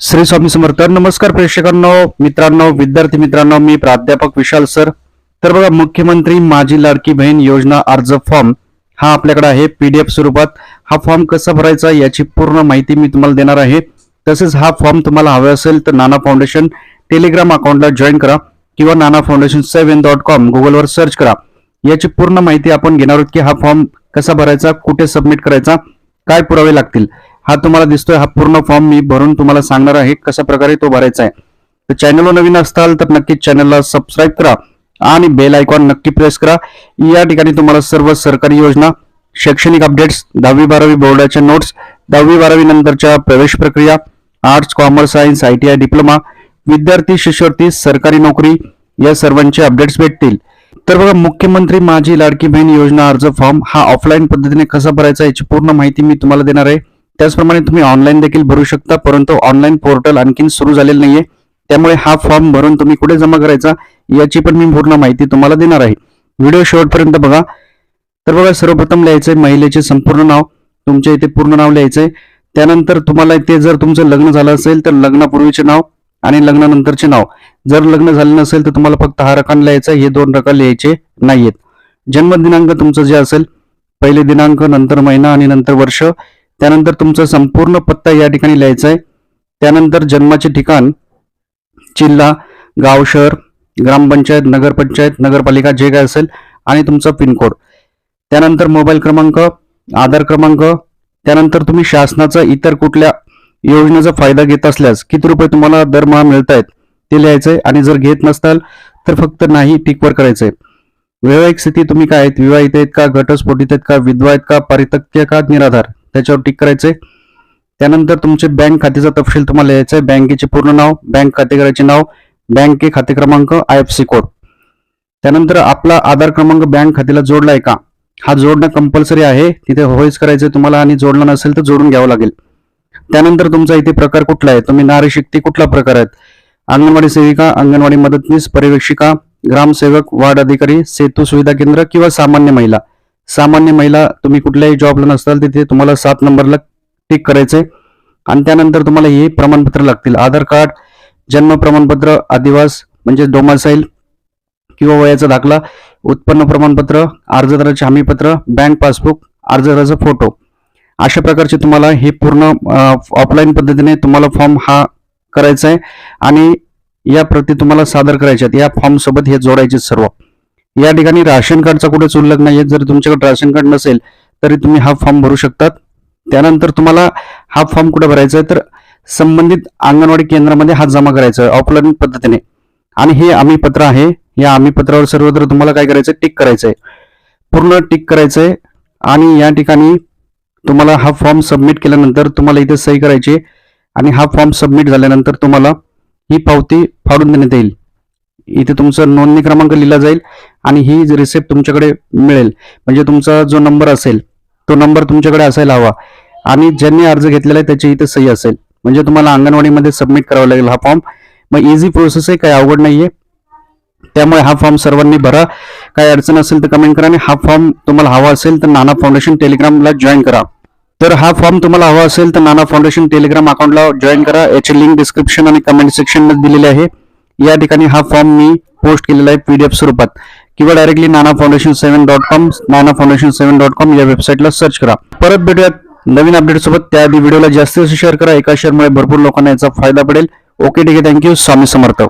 श्री स्वामी समर्थ. नमस्कार प्रेक्षकांनो मित्रांनो विद्यार्थी मित्रांनो मी प्राध्यापक विशाल सर. तर बघा मुख्यमंत्री माझी लाडकी बहीण योजना अर्ज फॉर्म. हा आपल्याकडे आहे पीडीएफ स्वरूपात. हा फॉर्म कसा भरायचा याची पूर्ण माहिती मी तुम्हाला देणार आहे. तसेच हा फॉर्म तुम्हाला हवा असेल तर नाना फाउंडेशन टेलिग्राम अकाउंटला जॉईन करा किंवा Nana foundation seven dot com गुगलवर सर्च करा. याची पूर्ण माहिती आपण घेणार आहोत की हा फॉर्म कसा भरायचा कुठे सबमिट करायचा काय पुरावे लागतील. हा तुम्हाला दिसतोय हा पूर्ण फॉर्म मी भरून तुम्हाला सांगणार आहे कशा प्रकारे तो भरायचा आहे. तर चॅनलवर नवीन असताल तर नक्कीच चॅनलला सबस्क्राईब करा आणि बेल आयकॉन नक्की प्रेस करा. या ठिकाणी तुम्हाला सर्व सरकारी योजना शैक्षणिक अपडेट्स दहावी बारावी बोर्डाच्या नोट्स दहावी बारावी नंतरच्या प्रवेश प्रक्रिया arts commerce science I T I diploma विद्यार्थी शिष्यवृत्ती सरकारी नोकरी या सर्वांचे अपडेट्स भेटतील. तर बघा मुख्यमंत्री माझी लाडकी बहीण योजना अर्ज फॉर्म हा ऑफलाईन पद्धतीने कसा भरायचा याची पूर्ण माहिती मी तुम्हाला देणार आहे. त्याचप्रमाणे तुम्ही ऑनलाईन देखील भरू शकता परंतु ऑनलाईन पोर्टल आणखीन सुरू झालेलं नाहीये. त्यामुळे हा फॉर्म भरून तुम्ही कुठे जमा करायचा याची पण मी पूर्ण माहिती तुम्हाला देणार आहे. व्हिडिओ शेवटपर्यंत बघा. तर बघा सर्वप्रथम लिहायचंय महिलेचे संपूर्ण नाव. तुमच्या इथे पूर्ण नाव लिहायचंय. त्यानंतर तुम्हाला इथे जर तुमचं लग्न झालं असेल तर लग्नापूर्वीचे नाव आणि लग्नानंतरचे नाव. जर लग्न झाले नसेल तर तुम्हाला फक्त हा रकान लिहायचा हे दोन रकान लिहायचे नाहीयेत. जन्मदिनांक तुमचं जे असेल पहिले दिनांक नंतर महिना आणि नंतर वर्ष. त्यानंतर तुमचा संपूर्ण पत्ता या ठिकाणी लिहायचा आहे त्यानंतर जन्माचे ठिकाण जिल्हा गाव शहर ग्रामपंचायत नगरपंचायत नगरपालिका जे काय असेल आणि तुमचा पिनकोड. त्यानंतर मोबाईल क्रमांक आधार क्रमांक त्यानंतर तुम्ही शासनाचा इतर कुठल्या योजनेचा फायदा घेत असल्यास किती रुपये तुम्हाला दरमहा मिळत आहेत ते लिहायचंय आणि जर घेत नसताल तर फक्त नाही टिकवर करायचंय. वैवाहिक स्थिती तुम्ही काय आहेत? विवाहित आहेत का? घटस्फोटित आहेत का? विधवा आहेत का? परितक्य का? निराधार? त्याच्यावर टिक करायचंय. त्यानंतर तुमचे बँक खात्याचा तपशील तुम्हाला लिहायचा आहे. बँकेचे पूर्ण नाव बँक खातेकराचे नाव बँके खाते क्रमांक आय एफ सी कोड त्यानंतर आपला आधार क्रमांक बँक खात्याला जोडला आहे का? हा जोडणं कंपल्सरी आहे. तिथे होयच करायचं तुम्हाला आणि जोडला नसेल तर जोडून घ्यावं लागेल. त्यानंतर तुमचा इथे प्रकार कुठला आहे? तुम्ही नारी शक्ती कुठला प्रकार आहेत? अंगणवाडी सेविका अंगणवाडी मदतनीस पर्यवेक्षिका ग्रामसेवक वार्ड अधिकारी सेतू सुविधा केंद्र किंवा सामान्य महिला? सामान्य महिला तुम्ही कुठल्याही जॉबला नसताल तिथे तुम्हाला सात नंबरला टिक करायचे. आणि त्यानंतर तुम्हाला हे प्रमाणपत्र लागतील. आधार कार्ड जन्म प्रमाणपत्र आदिवास म्हणजे डोमासाईल किंवा वयाचा दाखला उत्पन्न प्रमाणपत्र अर्जदाराचे हमीपत्र बँक पासबुक अर्जदाराचा फोटो अशा प्रकारचे तुम्हाला हे पूर्ण ऑफलाईन पद्धतीने तुम्हाला फॉर्म हा करायचा आहे. आणि या प्रती तुम्हाला सादर करायच्या आहेत. या फॉर्म सोबत हे जोडायचे सर्व. या ठिकाणी राशन कार्डचा कुठेच उल्लेख नाही जर तुमच्याकडे राशन कार्ड नसेल तरी तुम्ही हा फॉर्म भरू शकतात. त्यानंतर तुम्हाला हा फॉर्म कुठे भरायचा आहे? तर संबंधित अंगणवाडी केंद्रामध्ये हा जमा करायचा आहे ऑफलाईन पद्धतीने. आणि हे आम्ही पत्र आहे. या आम्ही पत्रावर सर्वत्र तुम्हाला काय करायचं टिक करायचं आहे पूर्ण टिक करायचं आहे आणि या ठिकाणी तुम्हाला हा फॉर्म सबमिट केल्यानंतर तुम्हाला इथे सही करायची आहे. आणि हा फॉर्म सबमिट झाल्यानंतर तुम्हाला ही पावती फाडून देण्यात येईल. इथे तुमचा नोंदणी क्रमांक लिहिला जाईल. आणि ही रिसिप्ट तुमच्याकडे मिळेल म्हणजे तुमचा जो नंबर असेल तो नंबर तुमच्याकडे असायला हवा. आणि ज्यांनी अर्ज घेतलेला आहे त्याची इथे सही असेल. म्हणजे तुम्हाला अंगणवाडीमध्ये सबमिट करावा लागेल हा फॉर्म मग इझी प्रोसेस आहे काही अवघड नाहीये. त्यामुळे हा फॉर्म सर्वांनी भरा. काही अडचण असेल तर कमेंट करा आणि हा फॉर्म तुम्हाला हवा असेल तर नाना फाउंडेशन टेलिग्रामला जॉईन करा. तर हा फॉर्म तुम्हाला हवा असेल तर नाना फाउंडेशन टेलिग्राम अकाउंटला जॉईन करा. याची लिंक डिस्क्रिप्शन आणि कमेंट सेक्शनमध्ये दिलेली आहे. या ठिकाणी हा फॉर्म मी पोस्ट केलेला आहे पीडीएफ स्वरूपात. किंवा directly Nana foundation seven dot com Nana foundation seven dot com या वेबसाईटला सर्च करा. परत भेटूयात नवीन अपडेट सोबत. त्याआधी व्हिडिओला जास्तीत जास्त शेअर करा. एका शेअरमुळे भरपूर लोकांना याचा फायदा पडेल. ओके ठीक आहे. Thank you Swami Samarth.